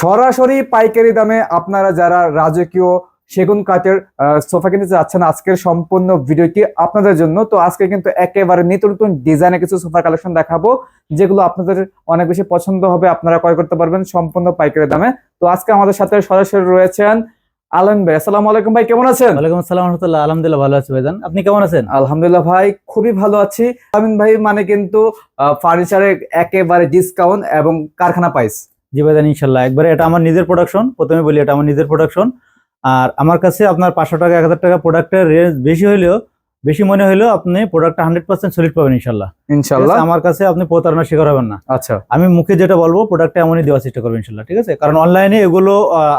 সরাসরি পাইকারি দামে আপনারা যারা রাজকীয় সেগুন কাঠের সোফা কিনতে যাচ্ছেন আজকের সম্পূর্ণ ভিডিওটি আপনাদের জন্য। তো আজকে কিন্তু একেবারে নিত্য নতুন ডিজাইনের কিছু সোফার কালেকশন দেখাবো যেগুলো আপনাদের অনেক বেশি পছন্দ হবে আপনারা ক্রয় করতে পারবেন সম্পূর্ণ পাইকারি দামে। তো আজকে আমাদের সাথে সরাসরি রয়েছেন আলম ভাই। আসসালামু আলাইকুম ভাই কেমন আছেন? ওয়ালাইকুম আসসালাম রহমতুল্লাহ আলহামদুলিল্লাহ ভালো আছি ভাইজান। আপনি কেমন আছেন? আলহামদুলিল্লাহ ভাই খুবই ভালো আছি। আমিন ভাই মানে কিন্তু ফার্নিচারে একেবারে ডিসকাউন্ট এবং কারখানা প্রাইস জি ইনশাল্লাহ। একবারে এটা আমার নিজের প্রোডাকশন প্রথমে বলি এটা আমার নিজের প্রোডাকশন আর আমার কাছে আপনার পাঁচশো টাকা এক হাজার টাকা প্রোডাক্টের রেঞ্জ বেশি হলেও বেশি মনে হলেও আপনি প্রোডাক্টটা হান্ড্রেড পার্সেন্ট সলিড পাবেন ইনশাল্লাহ। ইনশাল্লাহ। আমার কাছে আপনি প্রতারণার শিকার হবেন না। আচ্ছা। আমি মুখে যেটা বলব প্রোডাক্টটা এমনই দেওয়ার চেষ্টা করব ইনশাল্লাহ। ঠিক আছে? কারণ অনলাইনে এগুলো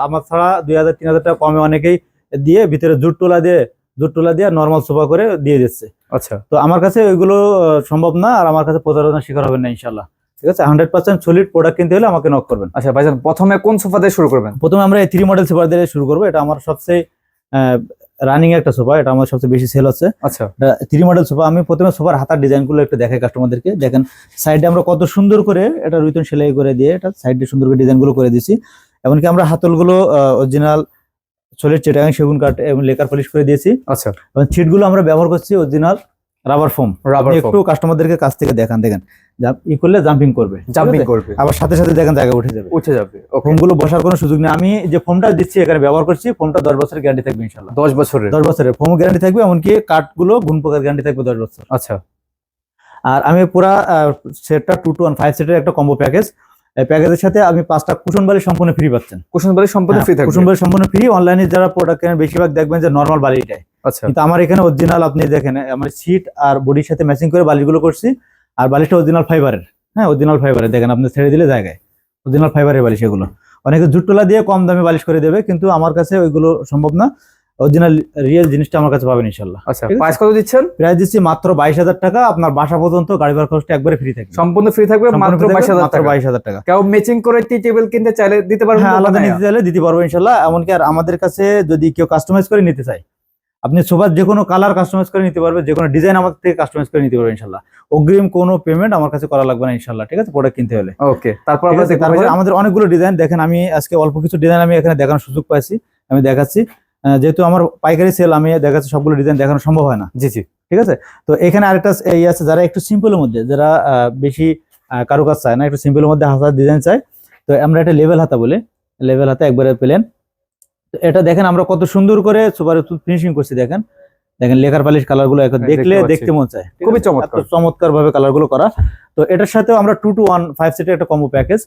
আমার ছাড়া দুই হাজার তিন হাজার টাকা কমে অনেকেই দিয়ে ভিতরে জুট তোলা দিয়ে জুট তোলা দিয়ে নর্মাল সোফা করে দিয়ে দিচ্ছে। আচ্ছা। তো আমার কাছে ওইগুলো সম্ভব না আর আমার কাছে প্রতারণার শিকার হবেন না ইনশাল্লাহ। ঠিক আছে? হান্ড্রেড পার্সেন্ট সলিড প্রোডাক্ট কিনতে হলে আমাকে নক করবেন। আচ্ছা ভাইজান প্রথমে কোন সোফা দিয়ে শুরু করবেন? প্রথমে আমরা এই থ্রি মডেল সোফা দিয়ে শুরু করব। এটা আমার সবচেয়ে রানিং একটা সোফা। এটা আমার সবচেয়ে বেশি সেল হচ্ছে। আচ্ছা। Three model sofa. আমি প্রথমে সোফার হাতার ডিজাইনগুলো একটু দেখাই কাস্টমারদেরকে দেখেন সাইডে আমরা কত সুন্দর করে এটা রুইতন সেলাই করে দিয়ে এটা সাইডে সুন্দর করে ডিজাইনগুলো করে দিয়েছি। এমনকি আমরা হাতলগুলো অরিজিনাল সলিড চেটাং সেগুন কাঠ এবং লেকার পলিশ করে দিয়েছি। আচ্ছা। এবং ছিটগুলো আমরা ব্যবহার করছি অরিজিনাল রাবার ফোম রাবার একটু কাস্টমারদেরকে কাছ থেকে দেখান দেখেন। ই করলে জাম্পিং করবে জাম্পিং করবে। আবার সাথে সাথে দেখেন জায়গা উঠে যাবে। উঠে যাবে ওকে ফোমগুলো বসার কোনো সুযোগ নেই। আমি যে ফোমটা দিচ্ছি এখানে ব্যবহার করছি ফোমটা দশ বছরের গ্যারান্টি থাকবে ইনশাল্লাহ 10 বছরের? দশ বছরের। ফোম গ্যারান্টি থাকবে এমনকি কাঠগুলো গুণ পোকার গ্যারান্টি থাকবে দশ বছর। আচ্ছা। আর আমি পুরা সেটটা টু টু ওয়ান ফাইভ সেটের একটা কম্বো প্যাকেজ এই প্যাকেজের সাথে আমি পাঁচটা কুশন বালি সম্পূর্ণ ফ্রি পাচ্ছেন। কুশন বাড়ি সম্পূর্ণ ফ্রি থাকবে? কুশন বালি সম্পূর্ণ ফ্রি অনলাইনে যারা প্রোডাক্ট কেনেন বেশিরভাগ দেখবেন যে নর্মাল বালিটাই। আচ্ছা। কিন্তু আমার এখানে অরিজিনাল আপনি দেখেন আমার সিট আর বডির সাথে ম্যাচিং করে বালিশগুলো করছি। আর বালিশটা অরিজিনাল ফাইবারের। হ্যাঁ অরিজিনাল ফাইবারের। দেখেন আপনি ছেড়ে দিলে জায়গায়। অরিজিনাল ফাইবারের বালিশ এগুলো। অনেকে জুটটোলা দিয়ে কম দামে বালিশ করে দেবে কিন্তু আমার কাছে ওইগুলো সম্ভব না। অরিজিনাল রিয়েল জিনিসটা আমার কাছে পাবেন ইনশাল্লাহ আচ্ছা প্রাইস কত দিচ্ছেন? প্রাইস দিচ্ছি মাত্র বাইশ হাজার টাকা। আপনার বাসা পর্যন্ত গাড়ি ভাড়া খরচটা একবারে ফ্রি থাকবে। সম্পূর্ণ ফ্রি থাকবে মাত্র বাইশ হাজার টাকা। বাইশ হাজার টাকা। কেউ ম্যাচিং করে টি টেবিল কিনতে চাইলে দিতে পারবেন হ্যাঁ আলাদা নিতে চাইলে দিতে পারব ইনশাল্লাহ এমনকি আর আমাদের কাছে যদি কেউ কাস্টমাইজ করে নিতে চায় আপনি সোফার যে কোনো কালার কাস্টমাইজ করে নিতে পারবে যে কোনো ডিজাইন আমাদের থেকে কাস্টমাইজ করে নিতে পারবে ইনশাল্লাহ। অগ্রিম কোনো পেমেন্ট আমার কাছে করা লাগবে না ইনশাল্লাহ ঠিক আছে? প্রোডাক্ট কিনতে হলে। ওকে তারপর আমরা আমাদের অনেকগুলো ডিজাইন দেখেন আমি আজকে অল্প কিছু ডিজাইন আমি এখানে দেখানোর সুযোগ পাইছি আমি দেখাচ্ছি। যেহেতু আমার পাইকারি সেল আমি দেখাচ্ছি সবগুলো ডিজাইন দেখানো সম্ভব হয় না। জি জি। ঠিক আছে? তো এখানে আরেকটা এই আছে যারা একটু সিম্পলের মধ্যে যারা বেশি কারুকাজ চায় না একটু সিম্পলের মধ্যে হাতার ডিজাইন চায় তো আমরা একটা লেভেল হাতা বলে। লেভেল হাতা একবারে প্লেন এটা দেখেন আমরা কত সুন্দর করে সুপার ফিনিশিং করছি দেখেন। দেখেন লেখার পালিশ কালারগুলো এখন হ্যাঁ, দেখলে দেখতে মন চায়। খুবই চমৎকার। চমৎকার। ভাবে কালারগুলো করা। তো এটার সাথেও আমরা টু টু ওয়ান ফাইভ সিটের একটা কম্বো প্যাকেজ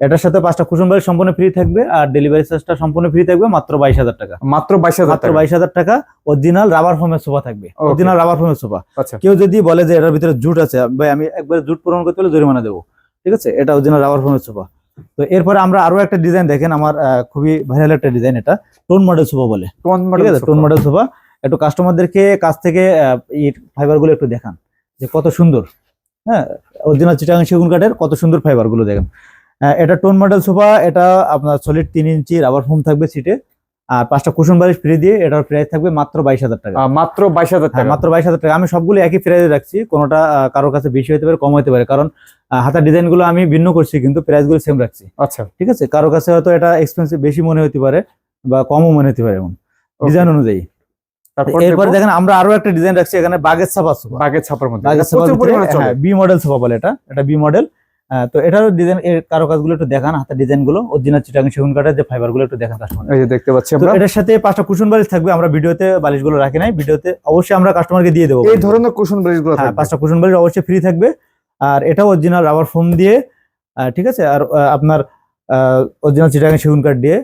এটার সাথে পাঁচটা কুসুম বাড়ি সম্পূর্ণ ফ্রি থাকবে আর ডেলিভারি চার্জটা সম্পূর্ণ ফ্রি থাকবে মাত্র বাইশ হাজার টাকা। মাত্র 22000 মাত্র টাকা। বাইশ হাজার টাকা। অরিজিনাল রাবার ফোমের সোফা থাকবে. অরিজিনাল রাবার ফোমের সোফা। আচ্ছা। কেউ যদি বলে যে এটার ভিতরে জুট আছে ভাই আমি একবার জুট পূরণ করতে হলে জরিমানা দেবো। ঠিক আছে? এটা অরিজিনাল রাবার ফোমের সোফা। তো এরপরে আমরা আরও একটা ডিজাইন দেখেন আমার খুবই ভাইরাল একটা ডিজাইন এটা। টোন মডেল সোফা বলে। ঠিক আছে? টোন মডেল সোফা একটু কাস্টমারদেরকে কাছ থেকে আহ, এই ফাইবারগুলো একটু দেখান যে কত সুন্দর। হ্যাঁ? অরিজিনাল চিটাং সেগুন কাঠের কত সুন্দর ফাইবারগুলো দেখেন এটা টোন মডেল সোফা এটা আপনার সলিড তিন ইঞ্চি রাবার ফোম থাকবে সিটে আর পাঁচটা কুশন বালিশ ফ্রি দিয়ে এটার প্রাইস থাকবে মাত্র বাইশ হাজার টাকা। মাত্র বাইশ হাজার টাকা। মাত্র বাইশ হাজার টাকা। আমি সবগুলো একই প্রাইসে রাখছি কোনোটা কারোর কাছে বেশি হতে পারে কম হতে পারে। কারণ হাতার ডিজাইনগুলো আমি ভিন্ন করছি কিন্তু প্রাইসগুলো সেম রাখছি। আচ্ছা। ঠিক আছে? কারোর কাছে হয়তো এটা এক্সপেন্সিভ বেশি মনে হতে পারে বা কমও মনে হতে পারে এমন। ডিজাইন অনুযায়ী। তারপর এরপরে দেখেন আমরা আরও একটা ডিজাইন রাখছি এখানে বাগের ছাপা বাগের ছাপার মধ্যে। বি মডেল সোফা বলে এটা। এটা বি মডেল তো এটারও ডিজাইন এর কারও কাজগুলো একটু দেখান হাতের ডিজাইনগুলো অরিজিনাল চিটাং সেগুন কাটার যে ফাইবারগুলো একটু দেখান কাস্টমার এই যে দেখতে পাচ্ছি আমরা। এটার সাথে পাঁচটা কুশন বালিশ থাকবে আমরা ভিডিওতে বালিশগুলো রাখি নাই ভিডিওতে অবশ্যই আমরা কাস্টমারকে দিয়ে দেবো। এই ধরনের কুশন বালিশগুলো হ্যাঁ পাঁচটা কুশন বালিশ অবশ্যই ফ্রি থাকবে। আর এটা অরিজিনাল রাবার ফোম দিয়ে ঠিক আছে? আর আপনার অরিজিনাল চিটাং সেগুন কাঠ দিয়ে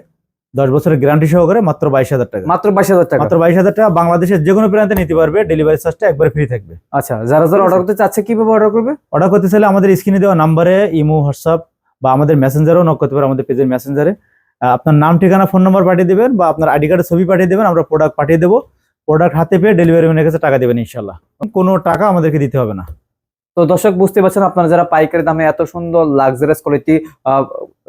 দশ বছরের গ্যারান্টি সহকারে মাত্র বাইশ হাজার টাকা। মাত্র 22000 টাকা। মাত্র বাইশ হাজার টাকা। বাংলাদেশের যে কোনো প্রান্তে নিতে পারবে ডেলিভারি চার্জটা একবার ফ্রি থাকবে। আচ্ছা যারা যারা অর্ডার করতে চাচ্ছে কীভাবে অর্ডার করবে? অর্ডার করতে চাইলে আমাদের স্ক্রিনে দেওয়া নাম্বারে ইমো হোয়াটসঅ্যাপ বা আমাদের মেসেঞ্জারও নক করতে পারে আমাদের পেজের মেসেঞ্জারে আপনার নাম ঠিকানা ফোন নাম্বার পাঠিয়ে দেবেন বা আপনার আইডি কার্ডের ছবি পাঠিয়ে দেবেন আমরা প্রোডাক্ট পাঠিয়ে দেবো। প্রোডাক্ট হাতে পেয়ে ডেলিভারি ম্যানের কাছে টাকা দেবেন ইনশাল্লাহ কোনো টাকা আমাদেরকে দিতে হবে না। তো দর্শক বুঝতে পারছেন আপনারা যারা পাইকারি দামে এত সুন্দর লাক্সারিয়াস কোয়ালিটি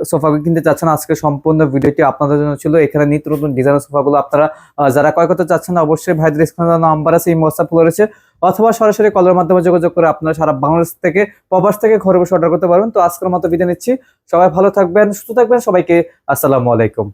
সোফা কিনতে চাচ্ছেন, আজকে সম্পূর্ণ ভিডিওটি আপনাদের জন্য ছিল। এখানে নিত্য নতুন ডিজাইনের সোফাগুলো আপনারা যারা ক্রয় করতে চাচ্ছেন, অবশ্যই ভাইদের স্ক্রিনে নাম্বার আছে, এই হোয়াটসঅ্যাপ রয়েছে। অথবা সরাসরি কলের মাধ্যমে যোগাযোগ করে আপনারা সারা বাংলাদেশ থেকে, প্রবাস থেকে ঘরে বসে অর্ডার করতে পারবেন। তো আজকের মতো বিদায় নিচ্ছি। সবাই ভালো থাকবেন, সুস্থ থাকবেন। সবাইকে আসসালামু আলাইকুম।